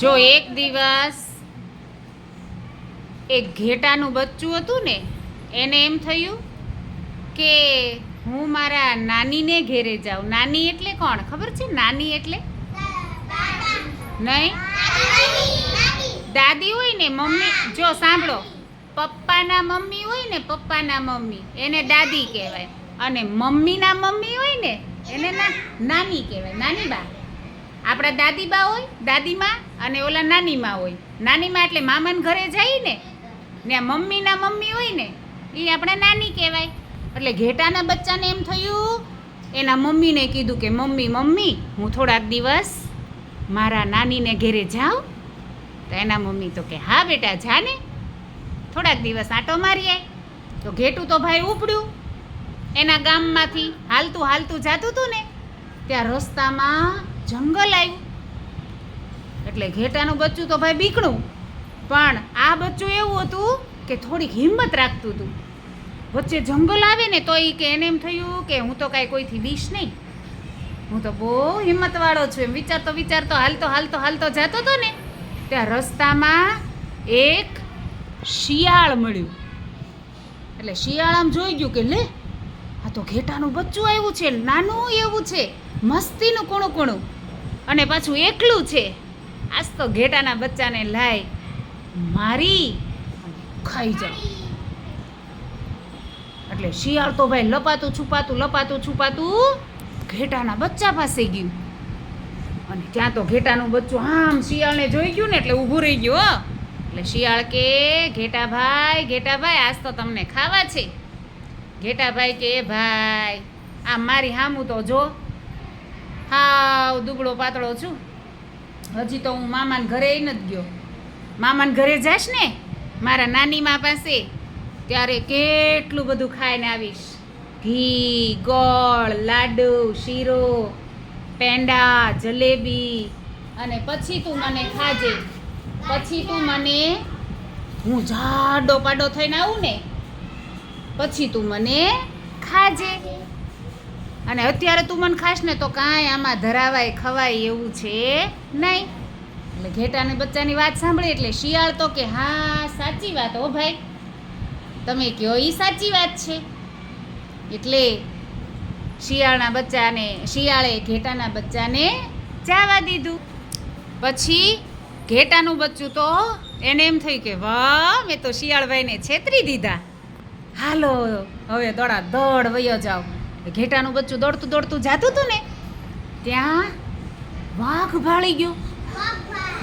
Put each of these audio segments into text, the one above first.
જો એક દિવસ એક ઘેટાનું બચ્ચું હતું ને, એને એમ થયું કે હું મારા નાનીને ઘેરે જાઉં. નાની એટલે કોણ? ખબર છે? નાની એટલે? નહીં? દાદી હોય ને, મમ્મી. જો, સાંભળો. પપ્પાના મમ્મી હોય ને, પપ્પાના મમ્મી. એને દાદી કહેવાય. અને મમ્મીના મમ્મી હોય ને, એને ના, નાની કહેવાય. નાની બા. આપણા દાદીબા હોય, દાદીમાં અને ઓલા નાનીમાં હોય. નાનીમાં એટલે મામાના ઘરે જાય ને ને મમ્મીના મમ્મી હોય ને એ આપણા નાની કહેવાય. એટલે ઘેટાના બચ્ચાને એમ થયું, એના મમ્મીને કીધું કે, મમ્મી મમ્મી, હું થોડાક દિવસ મારા નાનીને ઘેરે જાઉં. તો એના મમ્મી તો કે, હા બેટા, જા ને. થોડાક દિવસ આંટો આય તો ઘેટું તો ભાઈ ઉપડ્યું. એના ગામમાંથી હાલતું હાલતું જાતું હતું ને, ત્યાં રસ્તામાં જંગલ આવ્યું એટલે ઘેટાનું બચ્ચું તો ભાઈ બીકણું. પણ આ બચ્ચું એવું હતું કે થોડીક હિંમત રાખતું હતું. વચ્ચે જંગલ આવે ને તો એ કે એને એમ થયું કે હું તો કાંઈ કોઈથી બીશ નહીં. હું તો બહુ હિંમતવાળો છું એમ. વિચારતો વિચારતો હાલતો હાલતો હાલતો જતો હતો ને, ત્યાં રસ્તામાં એક શિયાળ મળ્યું. એટલે શિયાળ આમ જોઈ ગયું કે લે, આ તો ઘેટાનું બચ્ચું આવ્યું છે, નાનું એવું છે, મસ્તીનું કૂણું કૂણું. અને પાછું એકલું છે. આજ તો ઘેટાના બચ્ચાને લાય, મારી ખાઈ જાઉં એટલે શિયાળ તો ભાઈ લપાતું છુપાતું લપાતું છુપાતું ઘેટાના બચ્ચા પાસે ગયું. અને ત્યાં તો ઘેટાનું બચ્ચું આમ શિયાળને જોઈ ગયું ને એટલે ઊભું રહી ગયું, હો. એટલે શિયાળ કે, ઘેટાભાઈ ઘેટાભાઈ, આજ તો તમને ખાવા છે. ઘેટાભાઈ કે ભાઈ આમ મારી હામું તો જો હાવ દુબળો પાતળો છું. હજી તો હું મામાને ઘરે નથી ગયો. મામાને ઘરે જઈશ ને મારા નાની મા પાસે, ત્યારે કેટલું બધું ખાઈને આવીશ. ઘી, ગોળ, લાડુ, શીરો, પેંડા, જલેબી અને પછી તું મને ખાજે. પછી તું મને, હું જાડો પાડો થઈને આવું ને, પછી તું મને ખાજે. અને અત્યારે તું મને ખાશ ને તો કાંઈ આમાં ધરાવાય, ખવાય એવું છે નહીં. એટલે ઘેટાને બચ્ચાની વાત સાંભળી એટલે શિયાળ તો કે, હા, સાચી વાત હો ભાઈ. તમે કહો એ સાચી વાત છે. એટલે શિયાળના બચ્ચાને, શિયાળે ઘેટાના બચ્ચાને જાવા દીધું. પછી ઘેટાનું બચ્ચું તો એને એમ થયું કે, વાહ, મેં તો શિયાળભાઈને છેતરી દીધા. હાલો, હવે દોડા દોડ વયો જાઓ. ઘેટાનું બચ્ચું દોડતું દોડતું જાતું હતું ને, ત્યાં વાઘ ભાળી ગયો.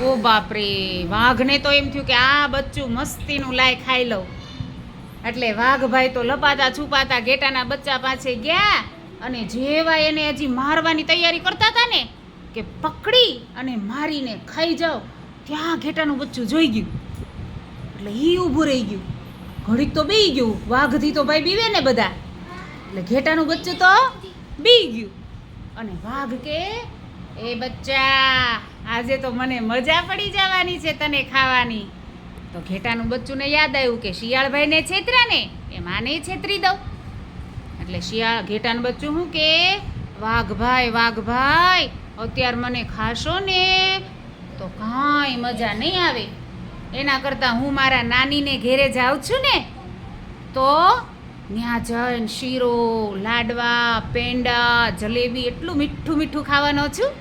ઓ બાપરે, વાઘને તો એમ થયું કે આ બચ્ચું મસ્તીનું લાય ખાઈ લઉં. એટલે વાઘભાઈ તો લપાતા છુપાતા ઘેટાના બચ્ચા પાસે ગયા અને જેવા એને હજી મારવાની તૈયારી કરતા હતા ને, કે પકડી અને મારીને ખાઈ જાઓ. ત્યાં ઘેટાનું બચ્ચું જોઈ ગયું. એટલે એ ઊભું રહી ગયું. ઘડીક તો બેહી ગયું. વાઘથી તો ભાઈ બીવે ને બધા. એટલે ઘેટાનું બચ્ચું તો બી ગયું. અને વાઘ કે, એ બચ્ચા, આજે તો મને મજા પડી જવાની છે તને ખાવાની. તો ઘેટાનું બચ્ચુંને યાદ આવ્યું કે શિયાળભાઈને છેતરા ને એ માને છેતરી દઉં. એટલે શિયાળ ઘેટાનું બચ્ચું શું કે, વાઘભાઈ વાઘભાઈ, અત્યારે મને ખાશો ને, તો કાંઈ મજા નહીં આવે. એના કરતાં હું મારા નાનીને ઘેરે જાઉં છું ને, તો ત્યાં જઈને શીરો, લાડવા, પેંડા, જલેબી એટલું મીઠું મીઠું ખાવાનો છું.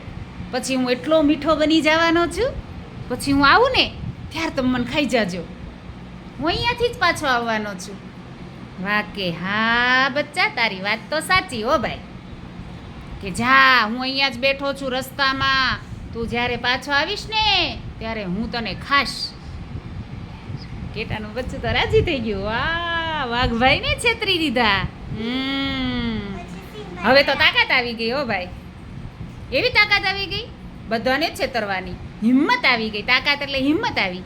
પછી હું એટલો મીઠો બની જવાનો છું. પછી હું આવું ને, ત્યાર તમે મને ખાઈ જાજો. હું અહીંયાથી જ પાછો આવવાનો છું. વાહ કે હા, બચ્ચા, તારી વાત તો સાચી હો ભાઈ. કે, જા, હું અહીંયા જ બેઠો છું રસ્તામાં. તું જ્યારે પાછો આવીશ ને, ત્યારે હું તને ખાશ કેટાનું બચ્ચું તો રાજી થઈ ગયું. વાહ! વાઘભાઈને છેતરી દીધા. હવે તો તાકાત આવી ગઈ હો ભાઈ. એવી તાકાત આવી ગઈ? બધાને છેતરવાની. હિંમત આવી ગઈ. તાકાત એટલે હિંમત આવી.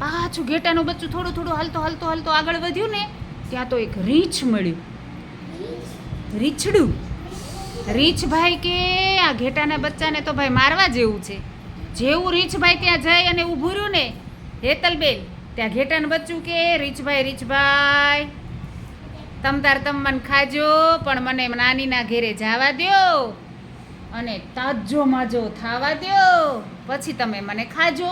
પાછું ઘેટાનું બચ્ચું થોડું થોડું હલતો હલતો હલતો આગળ વધ્યું ને, ત્યાં તો એક રીંછ મળ્યું. રીંછડું. રીંછભાઈ કે આ ઘેટાના બચ્ચાને તો ભાઈ મારવા જેવું છે. જેવું રીંછભાઈ ત્યાં જઈ અને ઊભું રહ્યું ને, હેતલબેન ત્યાં ઘેટાનું બચ્ચું કે રીછભાઈ રીંછભાઈ તમ તાર તમ મને ખાજો, પણ મને નાનીના ઘેરે જવા દ્યો અને તાજો માજો થાવા દ્યો. પછી તમે મને ખાજો.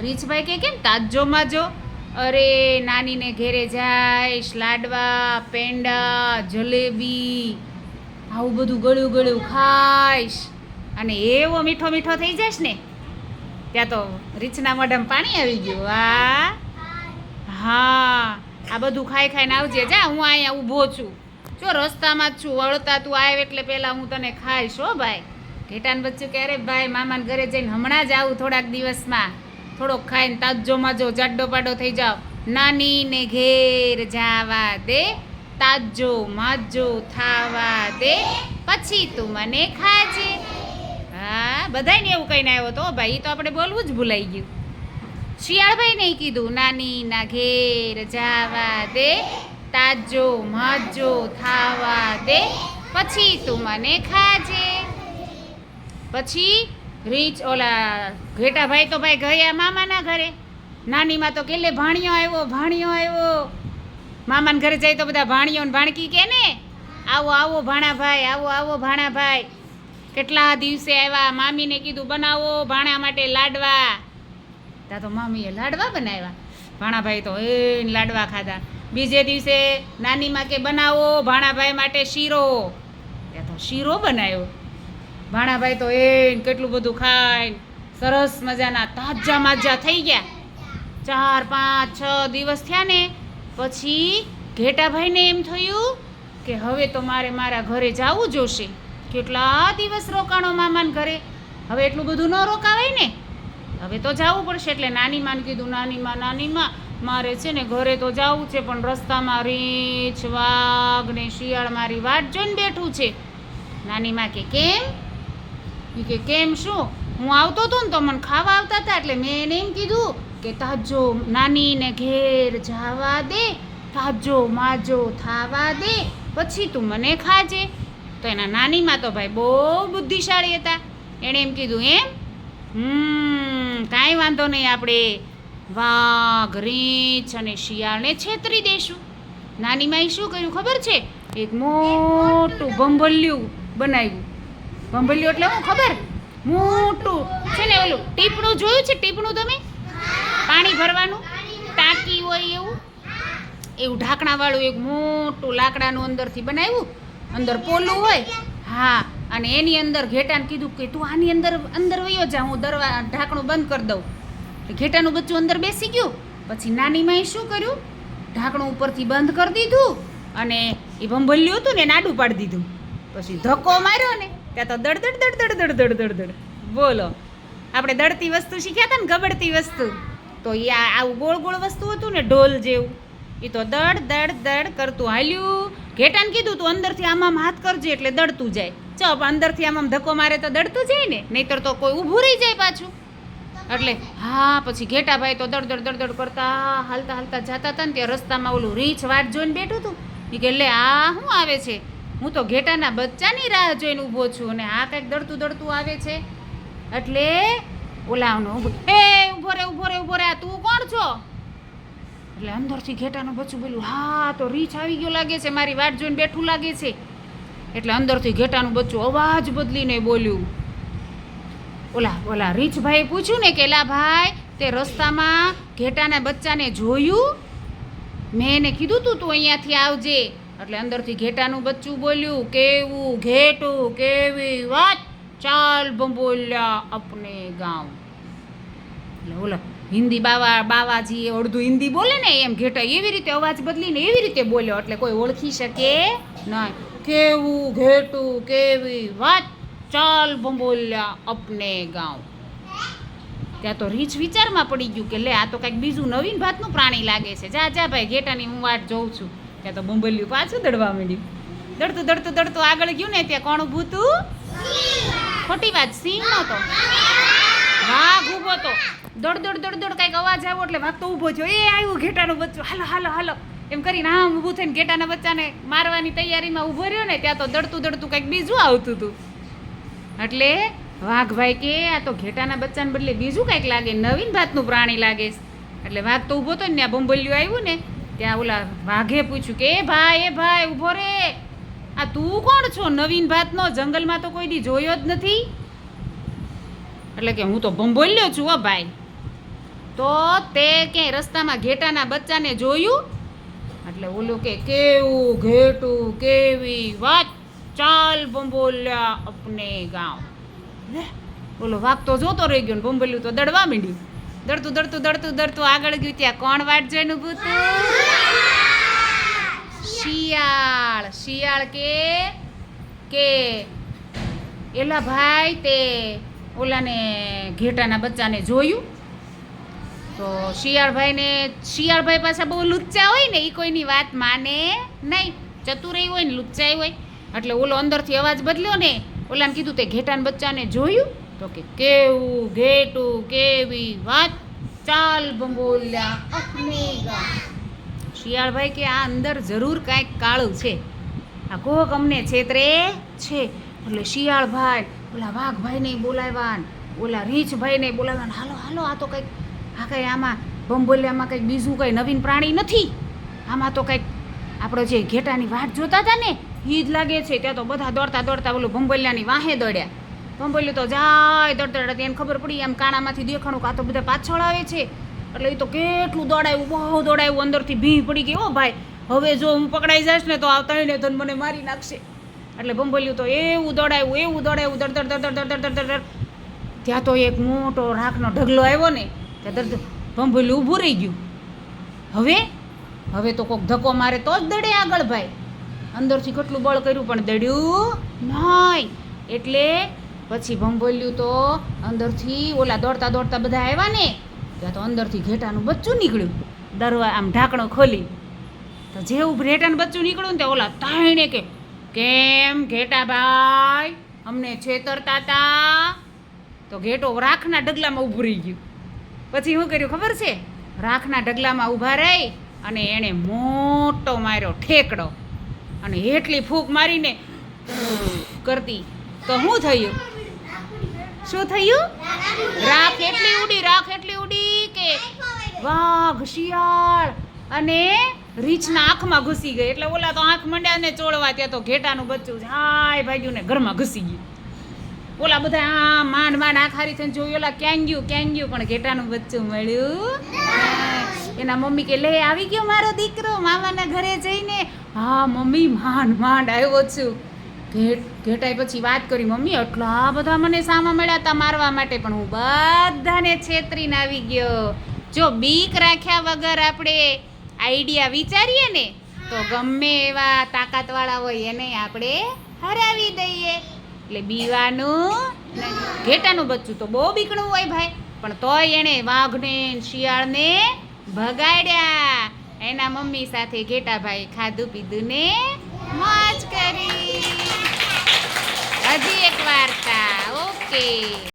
રીછભાઈ કે કેમ તાજો માજો? અરે, નાનીને ઘેરે જાઈશ, લાડવા, પેંડા, જલેબી, આવું બધું ગળ્યું ગળ્યું ખાઈશ. અને એવો મીઠો મીઠો થઈ જઈશ ને ત્યાં તો રીછના મોઢામાં પાણી આવી ગયું. વાહ! હા, આ બધું ખાઈ ખાઈને આવજે. જા, હું અહીંયા ઊભો છું. જો રસ્તામાં જ છું, વળતા તું આવે એટલે પહેલાં હું તને ખાઈશ, હો ભાઈ. ઘેટાન બચ્ચું કે અરે ભાઈ, મામાને ઘરે જઈને હમણાં જ આવું થોડાક દિવસમાં. થોડોક ખાઈને તાજો માજો જાડો પાડો થઈ જાવ નાની ને ઘેર જાવા દે તાજો માજો થાવા દે, પછી તું મને ખાજે. હા, બધાયને એવું કહીને આવ્યો તો ભાઈ તો આપણે બોલવું જ ભૂલાઈ ગયું. શિયાળભાઈ નહીં કીધું, નાની ના ઘેર જાવા દે, તાજો માજો થાવા દે, પછી તું મને ખાજે. પછી રીચ ઓલા ઘેટાભાઈ તો ભાઈ ગયા મામાના ઘરે. નાનીમાં તો કેટલે ભાણિયો આવ્યો ભાણિયો આવ્યો. મામાના ઘરે જાય તો બધા ભાણિયો ને ભાણકી કે ને, આવો આવો ભાણાભાઈ, આવો આવો ભાણાભાઈ. કેટલા દિવસે આવ્યા? મામીને કીધું, બનાવો ભાણા માટે લાડવા. ત્યાં તો મામીએ લાડવા બનાવ્યા. ભાણાભાઈ તો એ લાડવા ખાધા. બીજે દિવસે નાનીમાં કે બનાવો, ભાણાભાઈ માટે શીરો. ત્યાં તો શીરો બનાવ્યો. ભાણાભાઈ તો એ કેટલું બધું ખાય સરસ મજાના તાજા માજા થઈ ગયા. ચાર, પાંચ, છ દિવસ થયા ને પછી ઘેટાભાઈને એમ થયું કે હવે તો મારે મારા ઘરે જવું જોશે. કેટલા દિવસ રોકાણો મામાને ઘરે? હવે એટલું બધું ન રોકાવાય ને? હવે તો જવું પડશે એટલે નાની માને કીધું, નાનીમાં નાનીમાં, મારે છે ને ઘરે તો જવું છે, પણ રસ્તામાં રીંછ, વાઘ ને શિયાળ મારી વાટ જોઈને બેઠું છે. નાનીમાં કે, કેમ? કે, કેમ શું? હું આવતો હતો ને તો મને ખાવા આવતા હતા એટલે મેં એને એમ કીધું કે, તાજો નાનીને ઘેર જાવા દે, તાજો માજો થાવા દે, પછી તું મને ખાજે. તો એના નાનીમાં તો ભાઈ બહુ બુદ્ધિશાળી હતા. એણે એમ કીધું, એમ? હમ કાંઈ વાંધો નહીં, આપણે વાઘ, રીંછ અને શિયાળને છેતરી દઈશું. નાની માએ શું કર્યું ખબર છે? એક મોટું ભંભલિયું બનાવ્યું. ભંભલિયું એટલે હું ખબર? મોટું. છે ને ઓલું, ટીપણું જોયું છે? ટીપણું તમે? પાણી ભરવાનું? ટાંકી હોય એવું? એવું ઢાંકણાવાળું એક મોટું લાકડાનું અંદરથી બનાવ્યું. અંદર પોલું હોય. હા અને એની અંદર ઘેટાને કીધું કે તું આની અંદર અંદર વયો જા, હું દરવા, ઢાંકણું બંધ કરી દઉં. એટલે ઘેટાનું બચ્ચું અંદર બેસી ગયું. પછી નાની માએ શું કર્યું? ઢાંકણું ઉપરથી બંધ કરી દીધું અને એ ભંભલ્યું હતું ને નાડું પાડી દીધું. પછી ધક્કો માર્યો ને, ત્યાં તો દડદડ દડદડ દડદડ દડદડ બોલો, આપણે દડતી વસ્તુ શીખ્યા હતા ને ગબડતી વસ્તુ? તો એ આવું ગોળ ગોળ વસ્તુ હતું ને, ઢોલ જેવું. એ તો દડ દડ દડ કરતું હાલ્યું. ઘેટાને કીધું, તું અંદરથી આમાં હાથ કરજે એટલે દડતું જાય. ચો અંદરથી આમ આમ ધક્કો મારે તો દડતું જાય ને, નહીતર તો કોઈ ઊભું રહી જાય પાછું. એટલે, હા, પછી ઘેટાભાઈ તો દડ દડ દડ કરતા હાલતા હાલતા જતા હતા ને, ત્યાં રસ્તામાં ઓલું રીંછ વાટ જોઈને બેઠું હતું. એ કે, લે, આ શું આવે છે? હું તો ઘેટાના બચ્ચાની રાહ જોઈને ઊભો છું અને આ કંઈક દડતું દડતું આવે છે. એટલે ઓલાનો એ, ઊભો રે ઊભો રે ઊભો રે તું કોણ છો? એટલે અંદરથી ઘેટાનું બચ્ચું બોલ્યું, હા, તો રીંછ આવી ગયો લાગે છે, મારી વાટ જોઈને બેઠું લાગે છે. એટલે અંદરથી ઘેટાનું બચ્ચું અવાજ બદલીને બોલ્યું. ઓલા ઓલા રીંછભાઈએ પૂછ્યું ને કેલા ભાઈ, તે રસ્તામાં ઘેટાના બચ્ચાને જોયું? મેં એને કીધું તું તું અહીંયાથી આવજે. એટલે અંદરથી ઘેટાનું બચ્ચું બોલ્યું, કેવું ઘેટું, કેવી વાત? ચાલ બંબોલ્યા અપને ગામ. એટલે ઓલા હિન્દી બાવા બાવાજી અડધું હિન્દી બોલે ને એમ ઘેટા એવી રીતે અવાજ બદલીને એવી રીતે બોલ્યો, એટલે કોઈ ઓળખી શકે? નહીં કેવું ઘેટું, કેવી વાત, ચાલ બંબોલ્યા અપને ગાંવ. ત્યાં તો રીચ વિચારમાં પડી ગયું કે લે, આ તો કંઈક બીજું નવીન ભાતનું પ્રાણી લાગે છે. જા જા ભાઈ, ઘેટાની હું વાટ જોઉં છું. ત્યાં તો બંબલ્યું પાછું દડવા માંડ્યું. દડતું દડતું દડતું આગળ ગયું ને ત્યાં કોણ ઊભું હતું ખોટી વાત, સિંહ નહોતો. વાઘ ઊભો તો. દોડ દોડ દોડ દોડ કાંઈક અવાજ આવ્યો એટલે વાઘ તો ઊભો થયો. એ આવ્યું ઘેટાનું બચ્ચું. હાલો હાલો હાલો. એમ કરીને આમ ઊભું થઈને ઘેટાના બચ્ચાને મારવાની તૈયારીમાં ઊભો રહ્યો ને ત્યાં તો દડતું દડતું કંઈક બીજું આવતું હતું. એટલે વાઘભાઈ કે, આ તો ઘેટાના બચ્ચાને બદલે બીજું કંઈક લાગે, નવીન ભાતનું પ્રાણી લાગે. એટલે વાઘ તો ઊભો હતો ને ત્યાં બંબલિયું આવ્યું ને, ત્યાં ઓલા વાઘે પૂછ્યું કે, એ ભાઈ એ ભાઈ, ઊભો રે. આ તું કોણ છો? નવીન ભાતનો? જંગલમાં તો કોઈ દી જોયો જ નથી. એટલે કે, હું તો બંબોલ્યો છું હો ભાઈ. તો તે ક્યાંય રસ્તામાં ઘેટાના બચ્ચાને જોયું એટલે ઓલું કે કેવું ઘેટું કેવી વાત ચાલ બંબોલ્યા અપને ગામ ઓલો વાઘ તો જોતો રહી ગયો ને ભંભોલ્યું તો દડવા માંડ્યું. દડતું દડતું દડતું દડતું આગળ ગયું ત્યાં કોણ વાટ જોઈને ઊભું શિયાળ. શિયાળ કે કે, એલા ભાઈ તે ઓલાને ઘેટાના બચ્ચાને જોયું? તો શિયાળભાઈને, શિયાળભાઈ પાસે બહુ લુચ્ચા હોય ને એ કોઈની વાત માને નહીં. ચતુરાઈ હોય ને, લુચ્ચાઈ હોય. એટલે ઓલો અંદરથી અવાજ બદલ્યો ને, ઓલાને કીધું તે ઘેટાન બચ્ચાને જોયું? તો કે કેવું ઘેટું કેવી વાત? ચાલ ભંગોલ્યા શિયાળભાઈ કે આ અંદર જરૂર કાંઈક કાળું છે. આ કોક અમને છેતરે છે. એટલે શિયાળભાઈ, ઓલા વાઘભાઈને બોલાવ્યા ઓલા રીંછભાઈને બોલાવ્યા હાલો હાલો, આ તો કંઈક આ કંઈ આમાં બંબોલિયામાં કંઈક બીજું કંઈ નવીન પ્રાણી નથી? આમાં તો કંઈક આપણે જે ઘેટાની વાટ જોતા હતા ને એ જ લાગે છે. ત્યાં તો બધા દોડતા દોડતા ઓલું બંબોલિયાની વાહે દોડ્યા. બંબોલ્યું તો જાય દોડતા દોડતા, એને ખબર પડી આમ કાણામાંથી દેખાણું કાં તો બધા પાછળ આવે છે. એટલે એ તો કેટલું દોડાયું, બહુ દોડાયું, અંદરથી ભી પડી ગઈ. ઓ ભાઈ, હવે જો હું પકડાઈ જઈશ ને તો આવતા ને તો મને મારી નાખશે. એટલે બંબોલ્યું તો એવું દોડાયું એવું દોડાયું દર દડ દડ દડ દડ દડ ત્યાં તો એક મોટો રાખનો ઢગલો આવ્યો ને ત્યાં દર્દ ભંભોલ્યું ઊભું રહી ગયું. હવે? હવે તો કોક ધક્કો મારે તો જ દડે આગળ ભાઈ. અંદરથી કેટલું બળ કર્યું, પણ દડ્યું નહીં. એટલે પછી ભંભોલ્યું તો અંદરથી ઓલા દોડતા દોડતા બધા આવ્યા ને, ત્યાં તો અંદરથી ઘેટાનું બચ્ચું નીકળ્યું. દરવા આમ ઢાંકણો ખોલી. તો જેવું ઘેટાનું બચ્ચું નીકળ્યું ને તે ઓલા તાણે કે, કેમ ઘેટા ભાઈ? અમને છેતરતા તા. તો ઘેટો રાખના ડગલામાં ઊભું રહી ગયું. પછી શું કર્યું ખબર છે? રાખના ઢગલામાં ઊભા રહી અને એણે મોટો માર્યો ઠેકડો. અને હેટલી ફૂંક મારીને કરતી. તો શું થયું? શું થયું? રાખ એટલી ઉડી રાખ એટલી ઉડી કે વાઘ, શિયાળ અને રીંછના આંખમાં ઘૂસી ગઈ. એટલે ઓલા તો આંખ મંડ્યા ને ચોળવા ત્યાં તો ઘેટાનું બચ્ચું હાય ભાગ્યું ને ઘરમાં ઘૂસી ગયું. ઓલા બધા, આ માંડ માંડ આખારી થઈને જોયું, ઓલા ક્યાં ગયું ક્યાં ગયું પણ ઘેટાનું બચ્ચું મળ્યું. એના મમ્મી કે, લે, આવી ગયો મારો દીકરો, મામાના ઘરે જઈને. હા, મમ્મી માંડ માંડ આવ્યો છું. ઘેટ ઘેટાઈ પછી વાત કરી, મમ્મી એટલા બધા મને સામા મળ્યા હતા મારવા માટે, પણ હું બધાને છેતરીને આવી ગયો. જો બીક રાખ્યા વગર આપણે આઈડિયા વિચારીએ ને, તો ગમે એવા તાકાતવાળા હોય એને આપણે હરાવી દઈએ. એટલે બીવાનું ઘેટાનું બચ્ચું તો બહુ બીકણું હોય ભાઈ. પણ તોય એણે વાઘને શિયાળને ભગાડ્યા. એના મમ્મી સાથે ઘેટાભાઈ ખાધું પીધું ને મોજ કરી. હજી એક વાર્તા ઓકે.